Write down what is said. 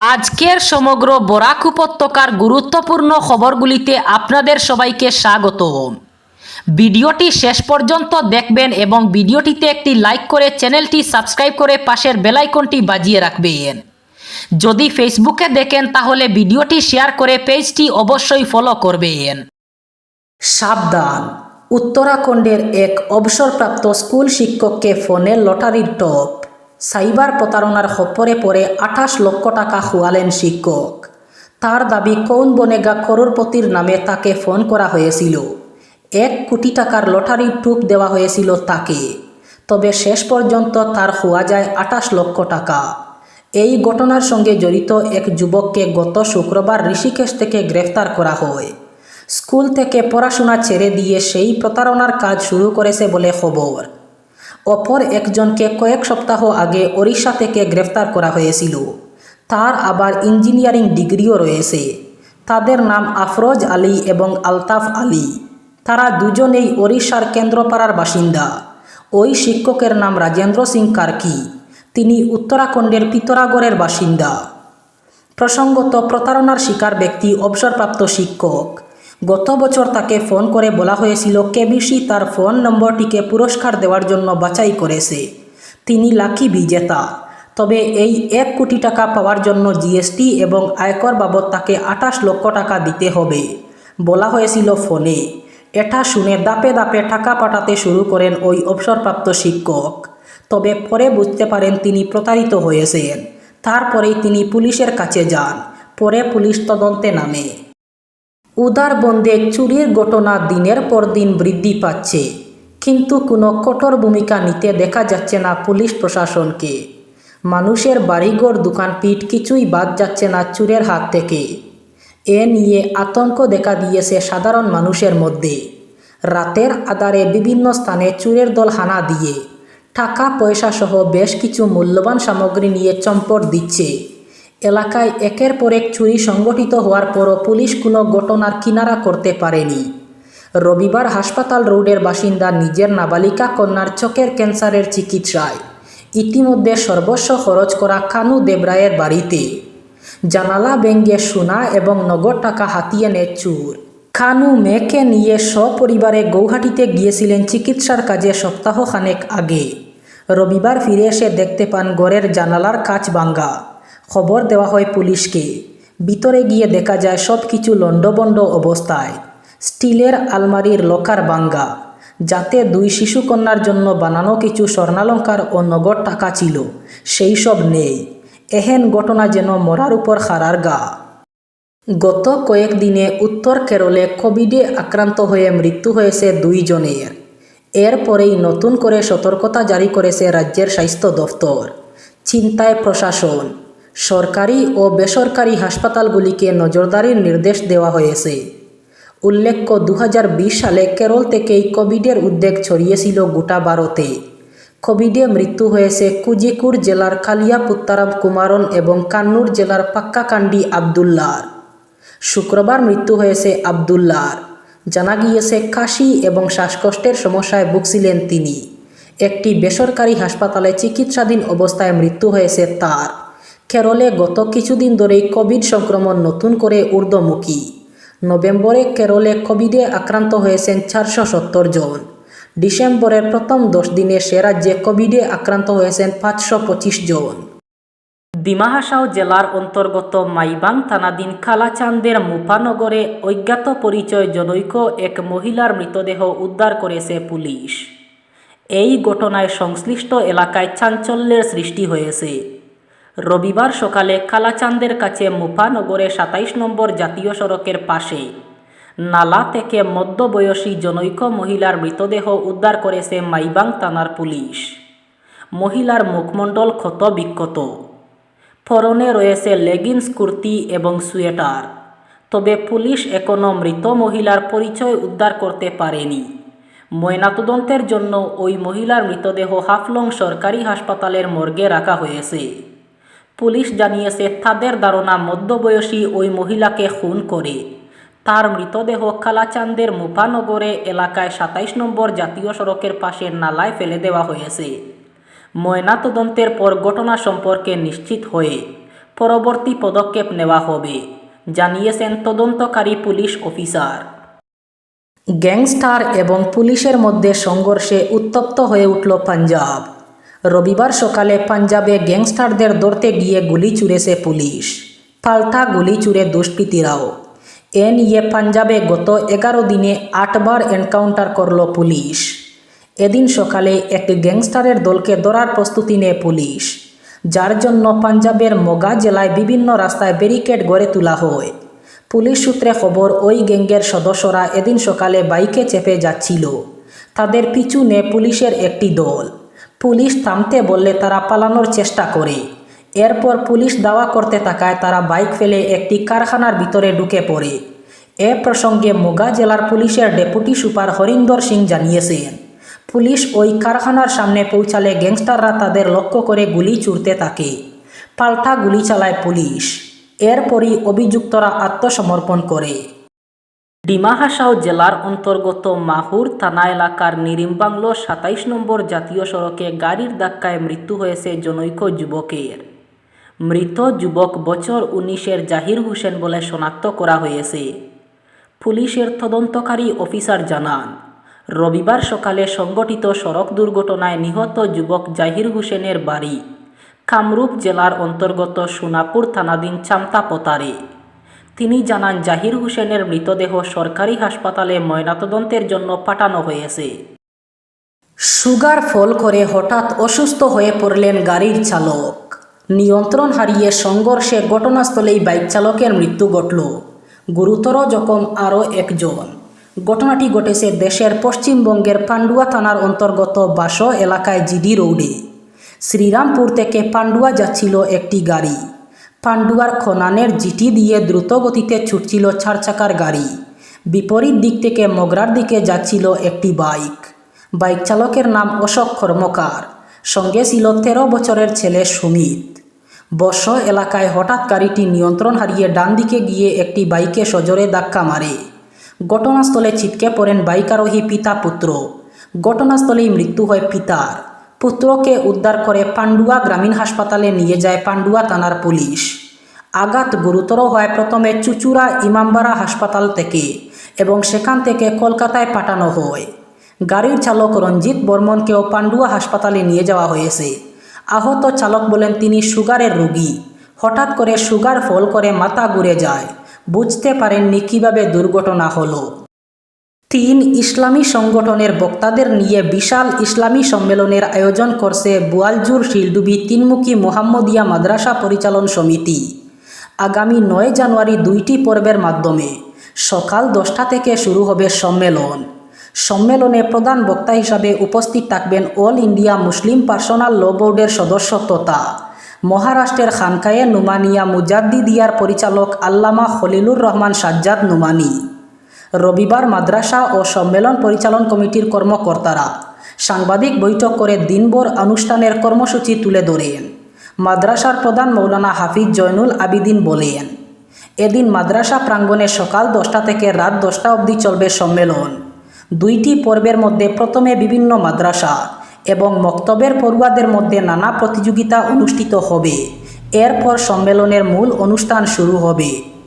আজকের সমগ্র বরাক উপত্যকার গুরুত্বপূর্ণ খবরগুলিতে আপনাদের সবাইকে স্বাগত। ভিডিওটি শেষ পর্যন্ত দেখবেন এবং ভিডিওটিতে একটি লাইক করে চ্যানেলটি সাবস্ক্রাইব করে পাশের বেলাইকনটি বাজিয়ে রাখবেন। যদি ফেসবুকে দেখেন তাহলে ভিডিওটি শেয়ার করে পেজটি অবশ্যই ফলো করবেন। সাবধান, উত্তরাখণ্ডের এক অবসরপ্রাপ্ত স্কুল শিক্ষককে ফোনে লটারির টপ। সাইবার প্রতারণার খপ্পরে পড়ে আঠাশ লক্ষ টাকা খোয়ালেন শিক্ষক। তার দাবি, কৌন বনেগা করোরপতির নামে তাকে ফোন করা হয়েছিল এক কোটি টাকার লটারির টুপ দেওয়া হয়েছিল তাকে। তবে শেষ পর্যন্ত তার খোয়া যায় আঠাশ লক্ষ টাকা। এই ঘটনার সঙ্গে জড়িত এক যুবককে গত শুক্রবার ঋষিকেশ থেকে গ্রেফতার করা হয়। স্কুল থেকে পড়াশোনা ছেড়ে দিয়ে সেই প্রতারণার কাজ শুরু করেছে বলে খবর অপর একজনকে কয়েক সপ্তাহ আগে ওড়িশা থেকে গ্রেফতার করা হয়েছিল। তার আবার ইঞ্জিনিয়ারিং ডিগ্রিও রয়েছে। তাদের নাম আফরোজ আলী এবং আলতাফ আলী। তারা দুজনেই ওড়িশার কেন্দ্রপাড়ার বাসিন্দা। ওই শিক্ষকের নাম রাজেন্দ্র সিং কার্কি। তিনি উত্তরাখণ্ডের পিতরাগড়ের বাসিন্দা। প্রসঙ্গত প্রতারণার শিকার ব্যক্তি অবসরপ্রাপ্ত শিক্ষক। গত বছর তাকে ফোন করে বলা হয়েছিল, কেবিসি তার ফোন নম্বরটিকে পুরস্কার দেওয়ার জন্য বাছাই করেছে। তিনি লাকি বিজেতা। তবে এই এক কোটি টাকা পাওয়ার জন্য জিএসটি এবং আয়কর বাবদ তাকে আঠাশ লক্ষ টাকা দিতে হবে। বলা হয়েছিল ফোনে। এটা শুনে দাপে দাপে টাকা পাঠাতে শুরু করেন ওই অবসরপ্রাপ্ত শিক্ষক। তবে পরে বুঝতে পারেন তিনি প্রতারিত হয়েছেন। তারপরেই তিনি পুলিশের কাছে যান। পরে পুলিশ তদন্তে নামে। উদারবন্দে চুরির ঘটনা দিনের পর দিন বৃদ্ধি পাচ্ছে। কিন্তু কোনো কঠোর ভূমিকা নিতে দেখা যাচ্ছে না পুলিশ প্রশাসনকে। মানুষের বাড়িঘর দোকানপিট কিছুই বাদ যাচ্ছে না চুরের হাত থেকে। এ নিয়ে আতঙ্ক দেখা দিয়েছে সাধারণ মানুষের মধ্যে। রাতের আধারে বিভিন্ন স্থানে চুরের দল হানা দিয়ে টাকা পয়সা সহ বেশ কিছু মূল্যবান সামগ্রী নিয়ে চম্পট দিচ্ছে। এলাকায় একের পর এক চুরি সংগঠিত হওয়ার পরও পুলিশ কোনো ঘটনার কিনারা করতে পারেনি। রবিবার হাসপাতাল রোডের বাসিন্দা নিজের নাবালিকা কন্যার চোখের ক্যান্সারের চিকিৎসায়। ইতিমধ্যে সর্বস্ব খরচ করা কানু দেবরায়ের বাড়িতে। জানালা ব্যঙ্গে সোনা এবং নগদ টাকা হাতিয়ে নেয় চুর। খানু মেয়েকে নিয়ে সপরিবারে গৌহাটিতে গিয়েছিলেন চিকিৎসার কাজে সপ্তাহখানেক আগে। রবিবার ফিরে এসে দেখতে পান গড়ের জানালার কাচ ভাঙ্গা খবর দেওয়া হয় পুলিশকে ভিতরে গিয়ে দেখা যায় সব কিছু লণ্ডবণ্ড অবস্থায় স্টিলের আলমারির লকার বাঙ্গা যাতে দুই শিশুকন্যার জন্য বানানো কিছু স্বর্ণালঙ্কার ও নগদ টাকা ছিল। সেই সব নেই। এহেন ঘটনা যেন মরার উপর হারার গা। গত কয়েকদিনে উত্তর কেরলে কোভিডে আক্রান্ত হয়ে মৃত্যু হয়েছে দুইজনের এরপরেই নতুন করে সতর্কতা জারি করেছে রাজ্যের স্বাস্থ্য দফতর চিন্তায় প্রশাসন সরকারি ও বেসরকারি হাসপাতালগুলিকে নজরদারির নির্দেশ দেওয়া হয়েছে। উল্লেখ্য দু হাজার বিশ সালে কেরল থেকেই কোভিডের উদ্বেগ ছড়িয়েছিল গোটা ভারতে। কোভিডে মৃত্যু হয়েছে কুজিকুর জেলার কালিয়াপুত্তারাম কুমারন এবং কান্নুর জেলার পাক্কাকান্ডি আবদুল্লার। শুক্রবার মৃত্যু হয়েছে আবদুল্লার। জানা গিয়েছে, কাশি এবং শ্বাসকষ্টের সমস্যায় ভুগছিলেন তিনি। একটি বেসরকারি হাসপাতালে চিকিৎসাধীন অবস্থায় মৃত্যু হয়েছে তার। কেরলে গত কিছুদিন ধরেই কোভিড সংক্রমণ নতুন করে ঊর্ধ্বমুখী। নভেম্বরে কেরলে কোভিডে আক্রান্ত হয়েছেন চারশো সত্তর জন। ডিসেম্বরের প্রথম দশ দিনে সে রাজ্যে কোভিডে আক্রান্ত হয়েছেন পাঁচশো পঁচিশ জন। দিমাহাসাও জেলার অন্তর্গত মাইবাং থানাধীন কালাচান্দের মুফানগরে অজ্ঞাত পরিচয় জনৈক এক মহিলার মৃতদেহ উদ্ধার করেছে পুলিশ। এই ঘটনায় সংশ্লিষ্ট এলাকায় চাঞ্চল্যের সৃষ্টি হয়েছে। রবিবার সকালে কালাচান্দের কাছে মুফানগরে সাতাইশ নম্বর জাতীয় সড়কের পাশে। নালা থেকে মধ্যবয়সী জনৈক মহিলার মৃতদেহ উদ্ধার করেছে মাইবাং থানার পুলিশ। মহিলার মুখমণ্ডল ক্ষত বিক্ষত। ফরনে রয়েছে লেগিংস কুর্তি এবং সোয়েটার। তবে পুলিশ এখনও মৃত মহিলার পরিচয় উদ্ধার করতে পারেনি। ময়নাতদন্তের জন্য ওই মহিলার মৃতদেহ হাফলং সরকারি হাসপাতালের মর্গে রাখা হয়েছে। পুলিশ জানিয়েছে, তাদের ধারণা মধ্যবয়সী ওই মহিলাকে খুন করে। তার মৃতদেহ কালাচান্দের মুফানগরে এলাকায় সাতাইশ নম্বর জাতীয় সড়কের পাশে নালায় ফেলে দেওয়া হয়েছে। ময়নাতদন্তের পর ঘটনা সম্পর্কে নিশ্চিত হয়ে পরবর্তী পদক্ষেপ নেওয়া হবে, জানিয়েছেন তদন্তকারী পুলিশ অফিসার। গ্যাংস্টার এবং পুলিশের মধ্যে সংঘর্ষে উত্তপ্ত হয়ে উঠল পাঞ্জাব। রবিবার সকালে পাঞ্জাবে গ্যাংস্টারদের ধরতে গিয়ে গুলি চুরেছে পুলিশ। পাল্টা গুলি চুরে দুষ্কৃতীরাও। এ নিয়ে পাঞ্জাবে গত এগারো দিনে আটবার এনকাউন্টার করল পুলিশ। এদিন সকালে এক গ্যাংস্টারের দলকে ধরার প্রস্তুতি নেয় পুলিশ, যার জন্য পাঞ্জাবের মোগা জেলায় বিভিন্ন রাস্তায় ব্যারিকেড গড়ে তোলা হয়। পুলিশ সূত্রে খবর, ওই গ্যাংয়ের সদস্যরা এদিন সকালে বাইকে চেপে যাচ্ছিল। তাদের পিছু নেয় পুলিশের একটি দল। পুলিশ থামতে বললে তারা পালানোর চেষ্টা করে। এরপর পুলিশ দাওয়া করতে থাকায় তারা বাইক ফেলে একটি কারখানার ভিতরে ঢুকে পড়ে। এ প্রসঙ্গে মোগা জেলার পুলিশের ডেপুটি সুপার হরিন্দর সিং জানিয়েছেন, পুলিশ ওই কারখানার সামনে পৌঁছালে গ্যাংস্টাররা তাদের লক্ষ্য করে গুলি ছুড়তে থাকে। পাল্টা গুলি চালায় পুলিশ। এরপরই অভিযুক্তরা আত্মসমর্পণ করে। ডিমা হাসাও জেলার অন্তর্গত মাহুর থানা এলাকার নিরিমবাংলো সাতাইশ নম্বর জাতীয় সড়কে গাড়ির ধাক্কায় মৃত্যু হয়েছে জনৈক যুবকের। মৃত যুবক বছর উনিশের জাহির হোসেন বলে শনাক্ত করা হয়েছে। পুলিশের তদন্তকারী অফিসার জানান, রবিবার সকালে সংগঠিত সড়ক দুর্ঘটনায় নিহত যুবক জাহির হোসেনের বাড়ি কামরূপ জেলার অন্তর্গত সোনাপুর থানাধীন চামতাপতারে। তিনি জানান, জাহির হোসেনের মৃতদেহ সরকারি হাসপাতালে ময়নাতদন্তের জন্য পাঠানো হয়েছে। সুগার ফল করে হঠাৎ অসুস্থ হয়ে পড়লেন গাড়ির চালক। নিয়ন্ত্রণ হারিয়ে সংঘর্ষে ঘটনাস্থলেই বাইক চালকের মৃত্যু ঘটল। গুরুতর জখম আরও একজন। ঘটনাটি ঘটেছে দেশের পশ্চিমবঙ্গের পান্ডুয়া থানার অন্তর্গত বাস এলাকায় জিডি রোডে। শ্রীরামপুর থেকে পান্ডুয়া যাচ্ছিল একটি গাড়ি। পান্ডুয়ার খনানের জিটি দিয়ে দ্রুত গতিতে ছুটছিল চার চাকার গাড়ি। বিপরীত দিক থেকে মগরার দিকে যাচ্ছিল একটি বাইক। বাইক চালকের নাম অশোক কর্মকার সঙ্গে ছিল তেরো বছরের ছেলে সুমিত। বর্ষ এলাকায় হঠাৎ গাড়িটি নিয়ন্ত্রণ হারিয়ে ডান দিকে গিয়ে একটি বাইকে সজোরে ধাক্কা মারে। ঘটনাস্থলে ছিটকে পড়েন বাইক আরোহী পিতা পুত্র। ঘটনাস্থলেই মৃত্যু হয় পিতার। পুত্রকে উদ্ধার করে পান্ডুয়া গ্রামীণ হাসপাতালে নিয়ে যায় পান্ডুয়া থানার পুলিশ। আঘাত গুরুতর হয় প্রথমে চুচুড়া ইমামবাড়া হাসপাতাল থেকে এবং সেখান থেকে কলকাতায় পাঠানো হয়। গাড়ির চালক রঞ্জিত বর্মনকেও পান্ডুয়া হাসপাতালে নিয়ে যাওয়া হয়েছে। আহত চালক বলেন, তিনি সুগারের রোগী। হঠাৎ করে সুগার ফল করে মাথা ঘুরে যায়। বুঝতে পারেননি কীভাবে দুর্ঘটনা হলো। তিন ইসলামী সংগঠনের বক্তাদের নিয়ে বিশাল ইসলামী সম্মেলনের আয়োজন করছে বুয়ালজুর শিলডুবি তিনমুখী মোহাম্মদিয়া মাদ্রাসা পরিচালন সমিতি। আগামী নয় জানুয়ারি দুইটি পর্বের মাধ্যমে সকাল দশটা থেকে শুরু হবে সম্মেলন। সম্মেলনে প্রধান বক্তা হিসাবে উপস্থিত থাকবেন all India Muslim personal law বোর্ডের সদস্য তথা মহারাষ্ট্রের খানকায়ে নুমানিয়া মুজাদ্দিদিয়ার পরিচালক আল্লামা খলিলুর রহমান সাজ্জাদ নুমানি। রবিবার মাদ্রাসা ও সম্মেলন পরিচালন কমিটির কর্মকর্তারা সাংবাদিক বৈঠক করে দিনভর অনুষ্ঠানের কর্মসূচি তুলে ধরেন। মাদ্রাসার প্রধান মৌলানা হাফিজ জয়নুল আবিদিন বলেন, এদিন মাদ্রাসা প্রাঙ্গণে সকাল দশটা থেকে রাত দশটা অবধি চলবে সম্মেলন। দুইটি পর্বের মধ্যে প্রথমে বিভিন্ন মাদ্রাসা এবং মক্তবের পড়ুয়াদের মধ্যে নানা প্রতিযোগিতা অনুষ্ঠিত হবে। এরপর সম্মেলনের মূল অনুষ্ঠান শুরু হবে।